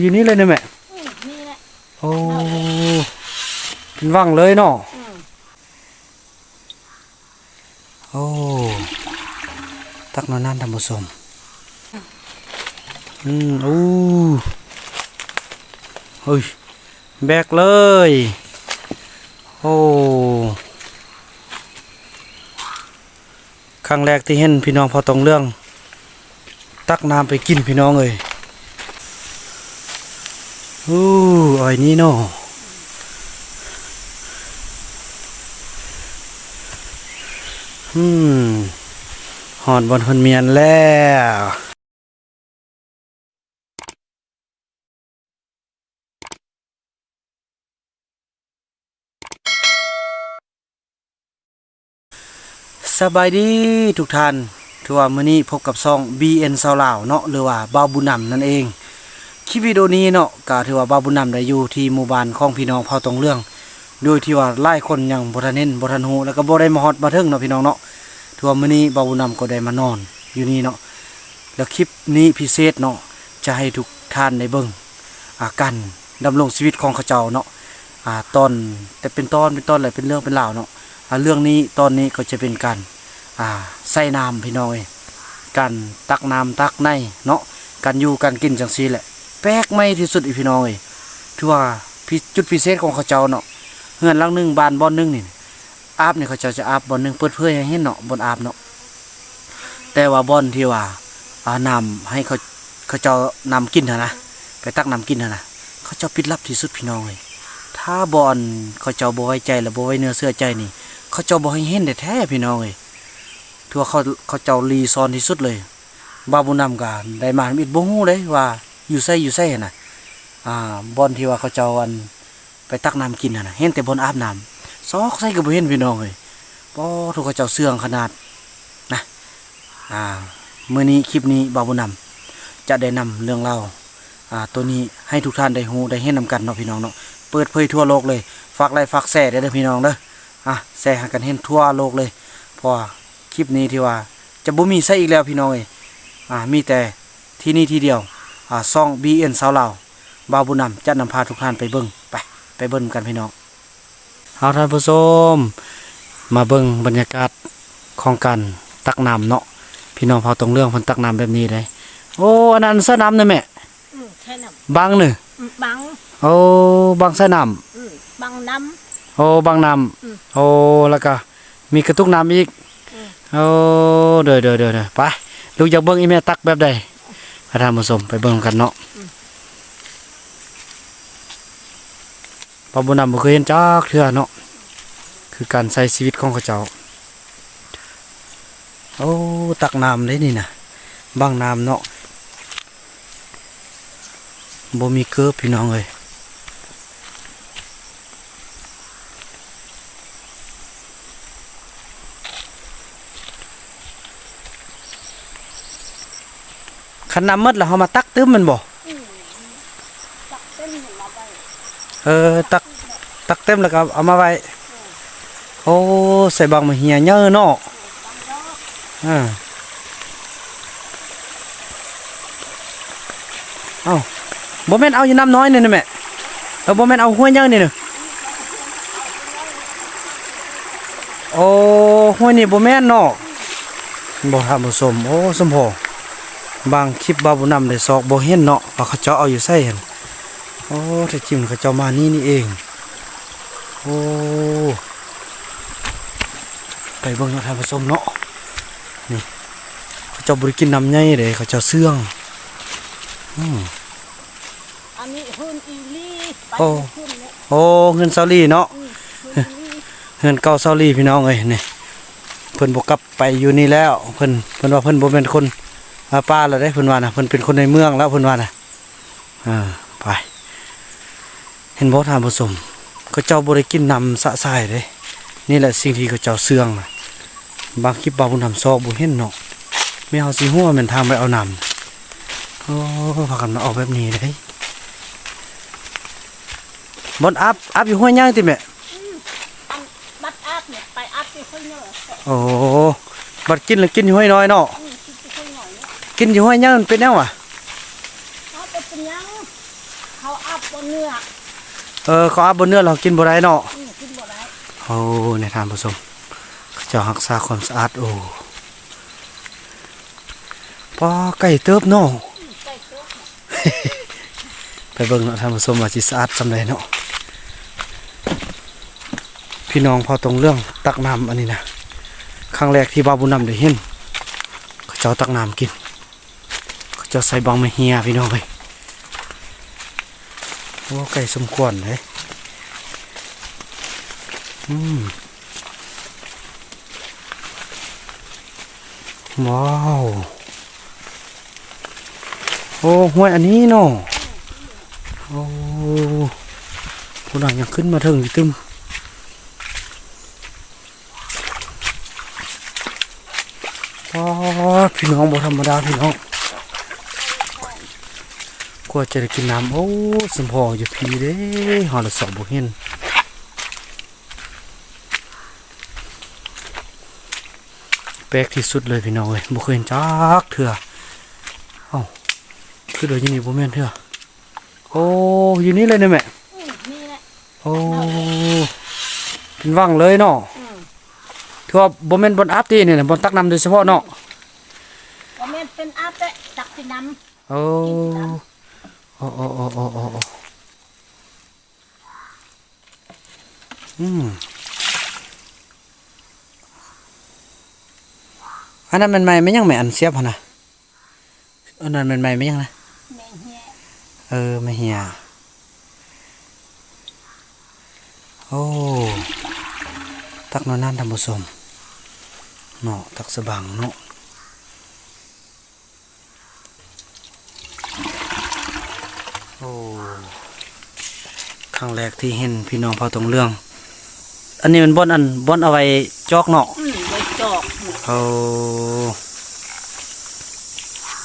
อยู่นี่เลยเนี่ยแม่อืมนี่แหละโอ้เป็นว่างเลยเนาะอืมโอ้ตักนอนนั่นทำผสมอืมโอ้เฮ้ยแบกเลย โอ้ครั้งแรกที่เห็นพี่น้องพอตรงเรื่อง ตักน้ำไปกินพี่น้องเลยโอ้อ้อยนี้เนาะอืมหอดบนคนเมียนแล้วสบายดีทุกท่านถือว่ามื้อนี้พบกับซอง BN ซาวลาวเนาะหรือว่าบาบุญนำนั่นเอง คลิปวิดีโอนี้เนาะก็ถือว่าบาวบุญนำได้อยู่ที่หมู่บ้านของพี่น้องเผ่าตรงเรื่องโดยที่ว่าหลายคนอยังบทันเห็นบทันฮู้แล้วก็บ่ได้มาฮอดมาถึงเนาะพี่น้องเนาะถือว่ามื้อนี้บาวบุญนำก็ได้มานอนอยู่นี่เนาะแล้วคลิปนี้พิเศษเนาะจะให้ทุกท่านได้เบิ่งอาการดำรงชีวิตของเขาเจ้าเนาะอ่าตอนแต่เป็นตอนเป็นตอนอะไรเป็นเรื่องเป็นราวเนาะอ่าเรื่องนี้ตอนนี้ก็จะเป็นการอ่าใส่น้ำพี่น้องเอ้ยการตักน้ำตักในเนาะการอยู่การกินจังซี่แหละ แปลกใหม่ที่สุดอีพี่น้องเอ้ยถือว่าจุดพิเศษของเขาเจ้าเนาะเฮือนหลังหนึงบานบอนหนึงนี่อาบเนี่เขาเจ้าจะอาบบอนหนึงเปิดเผยให้เห็นเนาะบนอาบเนาะแต่ว่าบอนที่ว่าอ่านำให้เขาเขาเจ้านำกินเถอะนะไปตักนำกินเถอะนะเขาเจ้าปิดลับที่สุดพี่น้องเอ้ยถ้าบอนเขาเจ้าบ่ไว้ใจและบ่ไว้เนื้อเสื้อใจนี่ เขาเจ้าบ่ให้เห็นแท้พี่น้องเอ้ยถือว่าเขาเขาเจ้ารีซอนที่สุดเลยบาบุญนำกาได้มามิดบ่ฮู้เลยว่า อยู่ไสอยู่ไสน่ะอ่าบอนที่ว่าเขาเจ้าอันไปตักน้ำกินนะเห็นแต่บอนอาบน้ำซอกใส่ก็บ่เห็นพี่น้องเลยป้อทุกเขาเจ้าเสื่องขนาดนะอ่ามื้อนี้คลิปนี้บ่าวบุญนำจะได้นำเรื่องเล่าอ่าตัวนี้ให้ทุกท่านได้ฮู้ได้เห็นนำกันเนาะพี่น้องเนาะเปิดเผยทั่วโลกเลยฝากไลค์ฝากแชร์ได้เด้อพี่น้องเด้ออะแชร์ให้กันเห็นทั่วโลกเลยเพราะคลิปนี้ที่ว่าจะบ่มีใส่อีกแล้วพี่น้องเอ้ยอ่ามีแต่ที่นี่ที่เดียว อ่าซ่อง BN สาวลาวบาวบุญนำจะนำพาทุกท่านไปเบิ้งไปไปเบิ้งกันพี่น้องเอาท่านผู้ชมมาเบิ้งบรรยากาศของการตักน้ำเนาะพี่น้องพอตรงเรื่องเพิ่นตักน้ำแบบนี้เลยโอ้อันนั้นเสื้อน้ำนะแม่อืมใช่น้บางหนึ่งำอืมบังโอ้บางเสื้อน้อืมบังน้ำโอ้บางน้อืมำโอ้แล้วก็มีกระตุกน้ำอีกอืมโอ้เดี๋ยวเดี๋ยวเดี๋ยวเดี๋ยวไปลูกอยากเบิ้งอีแม่ตักแบบใด พระธรรมผสมไปเบิ่งกันเนาะปะบุญนำบ่เคยเห็นจักเทื่อเนาะคือการใช้ชีวิตของเขาเจ้าโอ้ตักน้ำเลยนี่นะบางน้ำเนาะบ่มีเกิบพี่น้องเลย คันน้ำมดแล้วเฮามาตักตึมมันบ่ตักเออตักตักเต็มแล้วก็เอามาไว้ โอ้ใส่บางมาเหียเยอะเนาะอ่าเอ้าบ่แม่นเอาอยู่น้ำน้อยนี่นะแม่เออบ่แม่นเอาห้วยเยอะนี่นึโอ้ห้วยนี่บ่แม่นเนาะบ่ทำบ่สมโอ้สมพอ บางคลิปบ่าวบ่นำได้ซอกบ่เห็นเนาะว่าเขาเจาะเอาอยู่ใส่หั่นโอ้แต่จิ้มเขาเจ้ามานี่นี่เองโอ้ไปเบิ่งเนาะท่านผู้ชมเนาะนี่เขาเจ้าบริกินน้ำใหญ่เลยเขาเจ้าเสื่องอืมอันนี้หุ่นอีลี่ไปโอ้ขึ้นเนี่ยโอ้เงินเซาลี่เนาะอืมหุ่นอีลี่เงินเก่าเซาลี่พี่น้องเอ้ยนี่เพิ่นบ่กลับไปอยู่นี่แล้วเพิ่นเพิ่นว่าเพิ่นบ่เป็นคนอา ป้าแล้วได้เพิ่นว่านะเพิ่นเป็นคนในเมืองแล้วเพิ่นว่านะอ่าไปเห็นบ่ท่านผู้ชมเขาเจ้าบ่ได้กินน้ำสะสายเด้นี่แหละสิ่งที่เขาเจ้าเสื่องน่ะบางคลิปบางคนทำซอกบ่เห็นเนาะไม่เอาสิหัวแม่นทางไปเอาน้ำโอ้พากันมาเอาแบบนี้เลยบนอัพอัพอยู่ห้วยย่างติแม่อันบัดอาบเนี่ยไปอาบที่ค่อยเนอะโอ้บัดกินแล้วกินอยู่ห้วยน้อยเนาะ กินอยู่ห้วยย่างมันเป็นแนวอะเอาไปเป็นยังเขาอัพบนเนื้อเออเขาอาบบนเนื้อเรากินบ่ได้เนาะอืมกินบ่ได้โอ้ในทานผู้ชมเขาเจะรักษาความสะอาดโอ้ปอไก่เติบเนาะ อืมใส่ตัวไปเบิ่งเนาะท่านผู้ชมว่าสิสะอาดสำใดเนาะพี่น้องพอตรงเรื่องตักน้ำอันนี้นะครั้งแรกที่บาบุญนำได้เห็นเขาเจ้าตักน้ำกินเขาเจ้าใส่บังไม่เฮียพี่น้องเลยโอ้ไก่สมควรเลยอืมว้าวโอ้ห้วยอันนี้เนาะโอ้ผู้หลังยังขึ้นมาถึงอีกตึมว้าพี่น้องบ่ธรรมดาพี่น้อง ว่าจะได้กินน้ำโอ้สมพออยู่พี่เด้หอละสองบ่เห็นแปลกที่สุดเลยพี่น้องเอ้ยบ่เคยเห็นจักเถื่อเอ้าคือเดี๋ยวอยินี่บ่แม่นเถื่อโอ้อยู่นี่เลยเนี่ยแม่อืมนี่แหละโอ้เป็นว่างเลยเนาะอืมถือว่าบ่แม่นบนอัพตีเนี่ยนะบนตักน้ำโดยเฉพาะเนาะก็แม่นเป็นอัพเด้ตักที่น้โอ้โอ้ โอ้โอ้โอ้โอ้โอ้อืมอันนั้นมันใหม่ไม่ยังแม่อันเสียบหนะอันนั้นมันใหม่ไม่ยังนะำแม่เฮียเออไม่เหียโอ้ตักนอนนั่นทำผสมเนาะตักสบังเนาะ ครั้งแรกที่เห็นพี่น้องเผาตรงเรื่อง อันนี้มันบอนอันบอนเอาไว้จอกเนาะอืมไว้จอกอืมเอา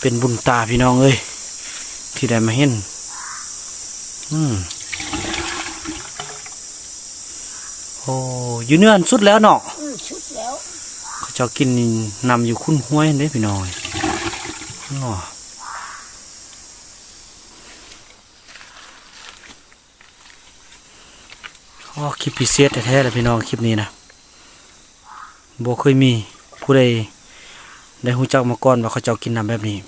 เป็นบุญตาพี่น้องเอ้ยที่ได้มาเห็น อืมโอ้อยู่เนื้ออันสุดแล้วเนาะอืมชุดแล้ว เขาเจะกินนี่นำอยู่คุ้นห้วยเด้พี่น้องเนาะอ๋ อคลิปพิเศษแท้ๆเลยพี่น้องคลิปนี้นะบ่เคยมีผู้ใดได้หูจักมาก่อนว่าเขาเจ้ากินน้ำแบบนี้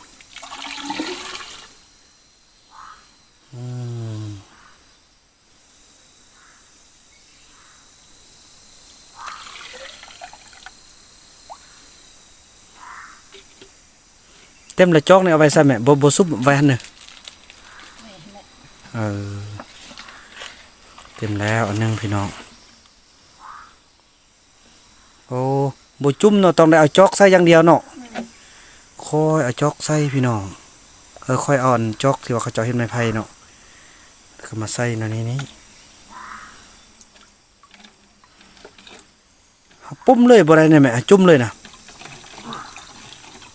เต็มละจอกเนี่ยเอาไว้ใส่แม่บ่บ่ซุปไว้หันเน่ะแม่แหละเออ เต็มแล้วอันหนึงพี่น้อง โอ้บจุ่มเนาะต้องได้เอาจอกใส่อย่างเดียวเนาะค่อยเอาจอกใส่พี่น้องเออค่อยอ่อนจอกที่ว่าเขาเจาะเห็นไม้ไผ่เนาะแล้วก็มาใส่ในนี้นี่เอาปุ้มเลยบ่ได้เนี่ยแม่จุ่มเลยนะ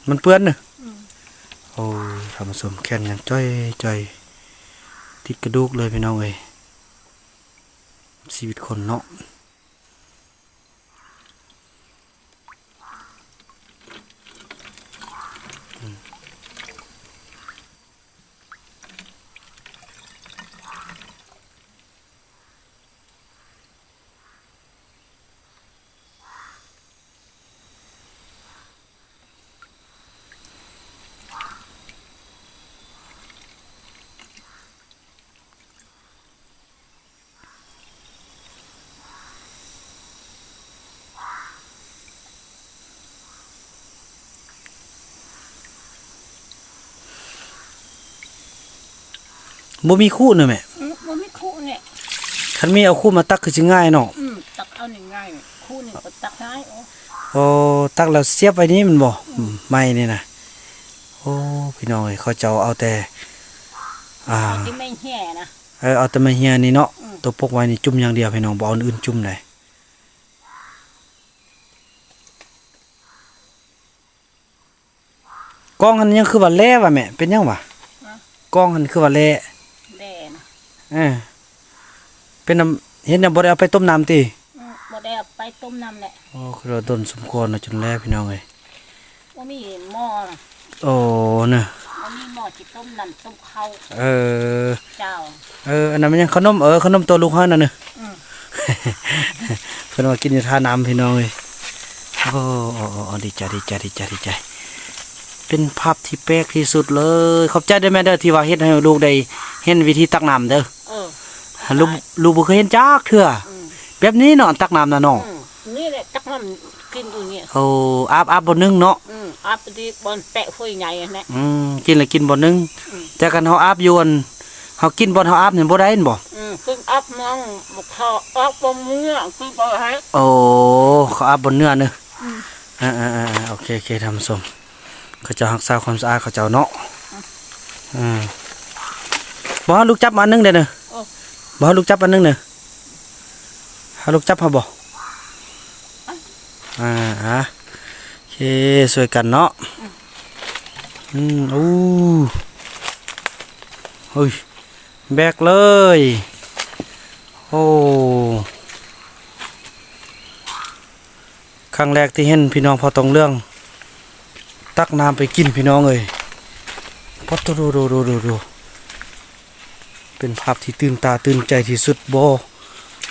มันเปื้อนเนอะโอ้ทำผสมแข็งกันจ้อยจ้อยติดกระดูกเลยพี่น้องเอ้ย ชีวิตคนเนาะ บ่มีคู่เนอะแม่อืมมันไม่คู่เนี่ยคันมีเอาคู่มาตักคือสิง่ายเนาะอืมตักเอาหนึ่งง่ายคู่หนึ่งก็ตักได้โอ้โอ้ตักแล้วเสียบไว้นี่มันบ่อืมไม่นี่นะโอ้พี่น้องเอ้ยเขาเจ้าเอาแต่ อ่าที่ไม่แห่นะเออเอาแต่มาเฮียนี่เนาะอืมตัวปกไว้นี่จุ่มอย่างเดียวพี่น้องบ่เอาอันอื่นจุ่มได้กล้องอันยังคือว่าแล่ว่ะแม่เป็นยังวะกล้องอันคือว่าแล่แด่นะ เออเป็นน้ำเห็นน่ะบ่ได้เอาไปต้มน้ำติอืมบ่ได้เอาไปต้มน้ำแหละโอ้คือว่าต้นสมควรน่ะจนแล่พี่น้องเอ้ยว่ามีหม้อนะโอ้เน่ะว่ามีหม้อที่ต้มน้ำต้มข้าวเออจจ้าเอออันนั้นมันยังขนมเออขนมตัวลูกเฮานั่นน่ะอืมเพิ่นมากินอยู่ท่าน้ำพี่น้องเอ้ยโอ้โอ้โอ้โอ้ดีใจดีใจดีใจดีใจเป็นภาพที่แปลกที่สุดเลย ขอบใจด้วยแม่เด้อที่ว่าเฮ็ดให้ลูกได้เห็นวิธีตักน้ำเด้อ เออลูกลูกบ่เคยเห็นจักเทื่ออืมแบบนี้เนาะตักน้ำน่ะน้องอืมนี่แหละจักมันกินอยู่เนี่ยโอ้อาบอาบบ่นึงเนาะอืมอาปดีบอลแปะห้วยใหญ่อะนะอืมกินแล้วกินบ่นึงอืมแต่กันเฮาอาบอยวนเฮากินบ่เฮาอาบนี่บ่ได้เห็นบ่อืมคืออัพมองบุกคออัพบนมือคือบ่ให้โอ้เขาอาบบนเนื้อเนอะอืมอ่าอ่าอ่าโอเคโอเคทำสมเขาเจะรักษาความสะอาดเขาเจ้าเนาะอืม บอลูกจับมาอันหนึงเด้อเนอะบอลูกจับอันหนึงเนอะให้ลูกจับเขาบ่อ่าอะโอเคสวยกันเนาะอืมอู้เฮ้ยแบกเลย โอ้ครั้งแรกที่เห็นพี่น้องพอตรงเรื่อง ตักน้ำไปกินพี่น้องเอ้ยพอดูดูดูดูดูดู เป็นภาพที่ตื่นตาตื่นใจที่สุดบ่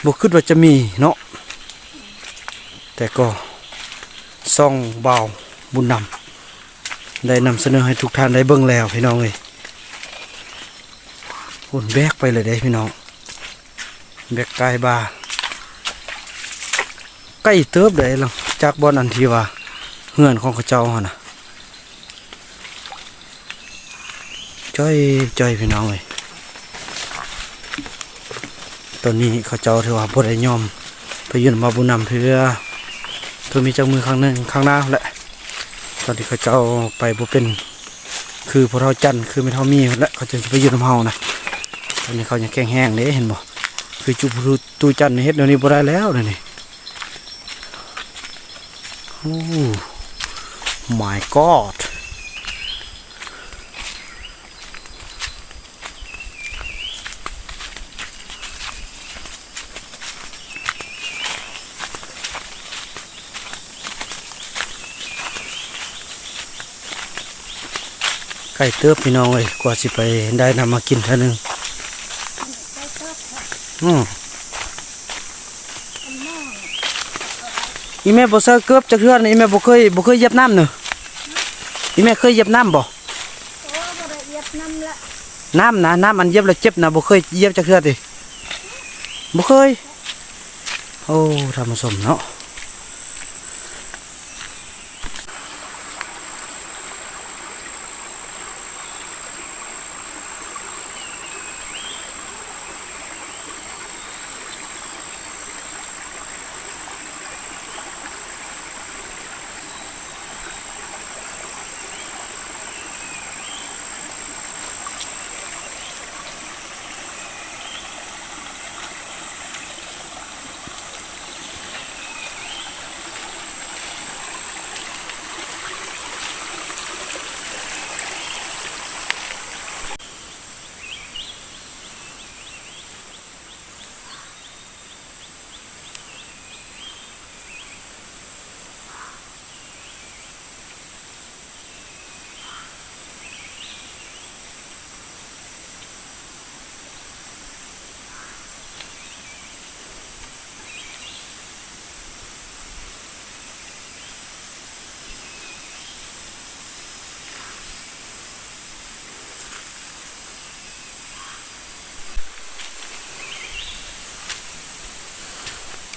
บ่คิดว่าจะมีเนาะแต่ก็ซ่องเบาบุญนำได้นำเสนอให้ทุกท่านได้เบิ่งแล้วพี่น้องเอ้ยหุ่นแบกไปเลยเด้พี่น้องแบกกายบาใกล้เติบได้แล้วจากบอนอันทีว่าเฮือนของขาเจ้าหนะจ้อยจ้อยพี่น้องเอ้ย ตอนนี้เขาเจ้าถือว่าบ่ได้ยอมไปยืนมาบุญนำเพื่อเพื่อมีเจ้ามือข้างหนึ่งข้างหน้าแหละตอนที่เขาเจ้าไปบ่เป็น คือพวกเราจันคือไม่เท่ามีและเขาจะไปยืนนำเฮานะตอนนี้เขายังแข็งแห้งเด้เห็นบ่คือจุบรูตูจันเฮ็ดเดี๋ยวนี้บ่ได้แล้วเดี๋ยวนี่โอ้ my god ไก่เติบพี่น้องเอ้ยกว่าสิไปได้นำมากินเท่านึงอืมอีแม่บ่เซอเกือบจักเทื่อนะอีแม่บ่เคยบ่เคยเหยียบน้ำเนอะอีแม่เคยเหยียบน้ำบ่โอ้บ่ได้เอียดน้ำละน้ำนะน้ำอันเหยียบแล้วเจ็บนะบ่เคยเหยียบจักเทื่อติบ่เคยโอ้ธรรมสมเนาะ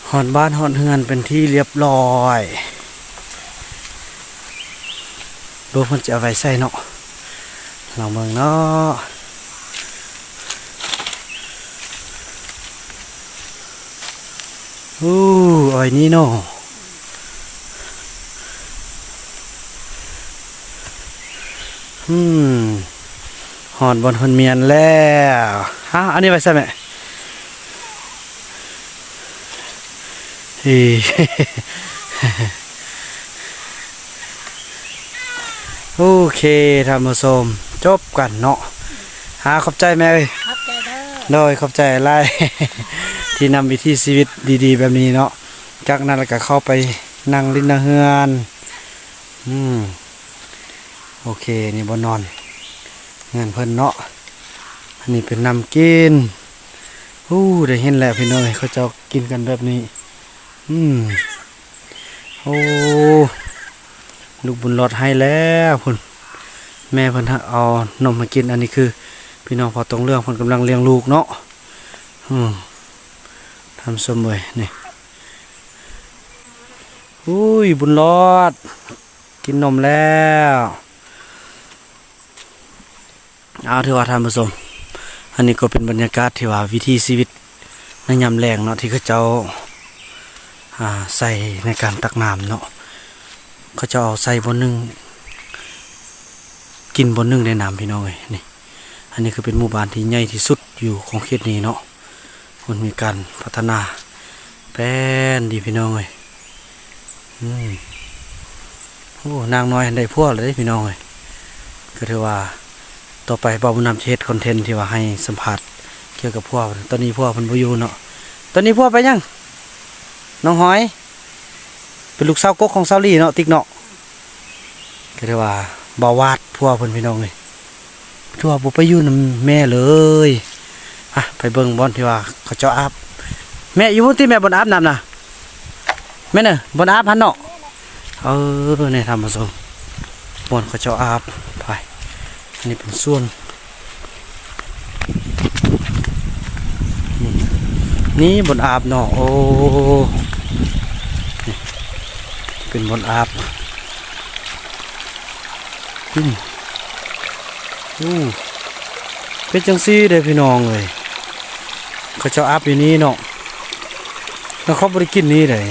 หอนบ้านหอนเฮือนเป็นที่เรียบร้อยดูเพิ่นจะเอาไว้ใส่เนาะลองเบิ่งเนาะอู้อ้อยนี่เนาะอืมหอนบนคนเมียนแล้วฮะอันนี้ไว้ใส่ไหม เฮ้ โอเคท่านผู้ชมจบกันเนาะหาขอบใจแม่เอ้ยครับใจเด้อโดยขอบใจไล่ที่นำวิถีชีวิตดีๆ แบบนี้เนาะจากนั้นแล้วก็เข้าไปนั่งลิ้นนาเฮือนอืมโอเคนี่บนนอนเงินเพิ่นเนาะให้อันนี้เป็นน้ำกินอู้ได้เห็นแล้วพี่น้อยเขาเจะกินกันแบบนี้ อืมโอ้ลูกบุญรอดให้แล้วพุ่นแม่เพิ่นเอานมมากินอันนี้คือ พี่น้องพอตรงเรื่องเพิ่นกำลังเลี้ยงลูกเนาะทำสมเวยนี่อุ้ยบุญรอด กินนมแล้วเอาถือว่าท่านผู้ชมอันนี้ก็เป็นบรรยากาศที่ว่าวิถีชีวิตในยามแรงเนาะที่เขาเจ้า ใส่ในการตักน้ำเนาะเขาจะเอาใส่บนหนึ่งกินบนหนึ่งในน้ำพี่น้องเลยนี่อันนี้คือเป็นหมู่บ้านที่ใหญ่ที่สุดอยู่ของเขตนี้เนาะมันมีการพัฒนาแป้นดีพี่น้องเลยอืมโอ้นางน้อยได้พวกเลยพี่น้องเลยก็ถือว่าต่อไปบาบุญนำเชดคอนเทนต์ที่ว่าให้สัมผัสเกี่ยวกับพวกตอนนี้พวกมันบ่อยู่เนาะตอนนี้พวกไปยัง น้องหอย เป็นลูกสาวกกของซาวลี่เนาะติ๊กเนาะก็เรียกว่าบาวาดพวเพิ่นพี่น้องเลยทั่วบ่ไปอยู่นํแม่เลยอะไปเบิ่งบอนที่ว่าเขาเจ้าอาบแม่อยู่บนที่แม่บนอาบน้ำน่ะแม่เน่ะบนอาบพันเนาะเออเนี่ยทำมาส่งบอนเขาเจ้าอาบไปอันนี้เป็นส่วน นี่บนอาบเนาะโอ้เป็นบนอาบอืมอู้เป็นจังซี่เด้พี่น้องเลยเขาจะอาบอยู่นี้เนาะแล้วเขาบริกินนี้เลย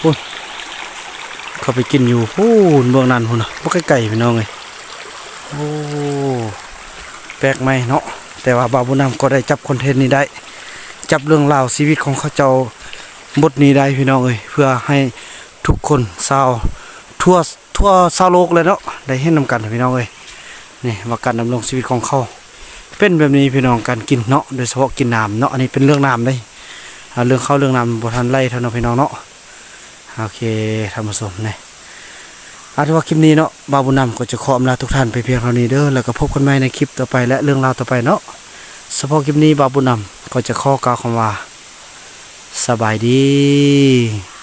พูนเขาไปกินอยู่พูนเบื้องนั้นพูนนะพวกไก่พี่น้องเลยโอ้แปลกไหมเนาะแต่ว่าบาบุญนำก็ได้จับคอนเทนต์นี้ได้ จับเรื่องราวชีวิตของเขาเจ้าบทนี้ได้พี่น้องเอ้ยเพื่อให้ทุกคนชาวทั่วทั่วชาวโลกเลยเนาะได้เห็นนำกันพี่น้องเอ้ยนี่ว่าการดำรงชีวิตของเขาเป็นแบบนี้พี่น้องการกินเนาะโดยเฉพาะกินน้ำเนาะอันนี้เป็นเรื่องน้ำได้อ่าเรื่องข้าวเรื่องน้ำบทันไล่เท่านั้นพี่น้องเนาะโอเคท่านผู้ชมนี่อาถือว่าคลิปนี้เนาะบาบุญนำก็จะขออำลาทุกท่านไปเพียงเท่านี้เด้อแล้วก็พบกันใหม่ในคลิปต่อไปและเรื่องราวต่อไปเนาะ เฉพาะคลิปนี้บาบุนำก็จะข้อกล่าวคำว่า สบายดี